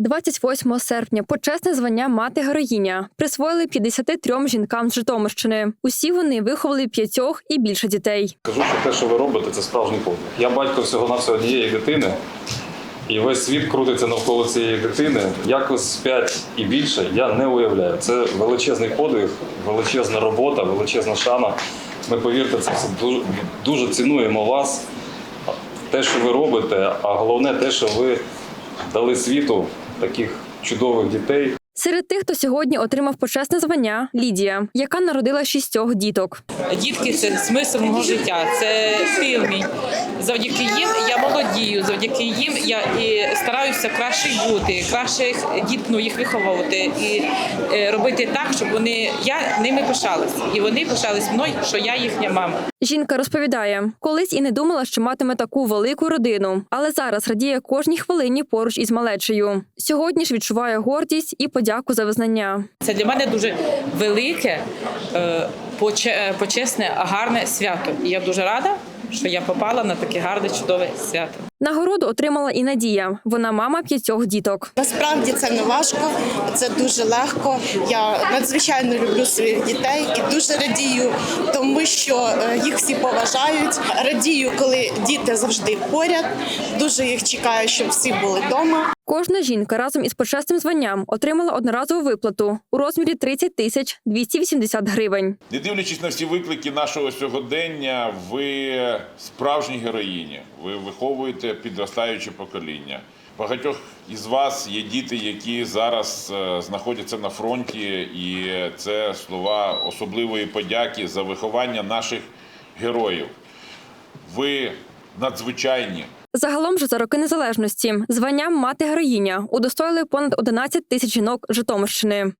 28 серпня почесне звання мати героїня присвоїли 53 жінкам з Житомирщини. Усі вони виховали п'ятьох і більше дітей. Кажу, що те, що ви робите, це справжній подвиг. Я батько всього навсього однієї дитини, і весь світ крутиться навколо цієї дитини. Якось п'ять і більше я не уявляю. Це величезний подвиг, величезна робота, величезна шана. Ми повірте, це все дуже, дуже цінуємо вас, те, що ви робите, а головне те, що ви дали світу таких чудових дітей. Серед тих, хто сьогодні отримав почесне звання, Лідія, яка народила шістьох діток. Дітки це смисл мого життя, це тил мій. Завдяки їм я молодію, завдяки їм я і стараюся краще бути, краще їх- діт, ну, їх виховувати і е, робити так, щоб вони я ними пишалася. І вони пишались мною, що я їхня мама. Жінка розповідає, колись і не думала, що матиме таку велику родину, але зараз радіє кожній хвилині поруч із малечею. Сьогодні ж відчуває гордість і подяку за визнання. Це для мене дуже велике, е, е, почесне, гарне свято. І я дуже рада, що я попала на таке гарне, чудове свято. Нагороду отримала і Надія. Вона мама п'ятьох діток. Насправді це не важко, це дуже легко. Я надзвичайно люблю своїх дітей і дуже радію, тому що е, їх всі поважають. Радію, коли діти завжди поряд. Дуже їх чекаю, щоб всі були вдома. Кожна жінка разом із почесним званням отримала одноразову виплату у розмірі 30 тисяч 280 гривень. Не дивлячись на всі виклики нашого сьогодення, ви справжні героїні. Ви виховуєте підростаюче покоління. Багатьох із вас є діти, які зараз е, знаходяться на фронті, і це слова особливої подяки за виховання наших героїв. Ви надзвичайні. Загалом же за роки незалежності званням мати героїня удостоїли понад 11 тисяч жінок Житомирщини.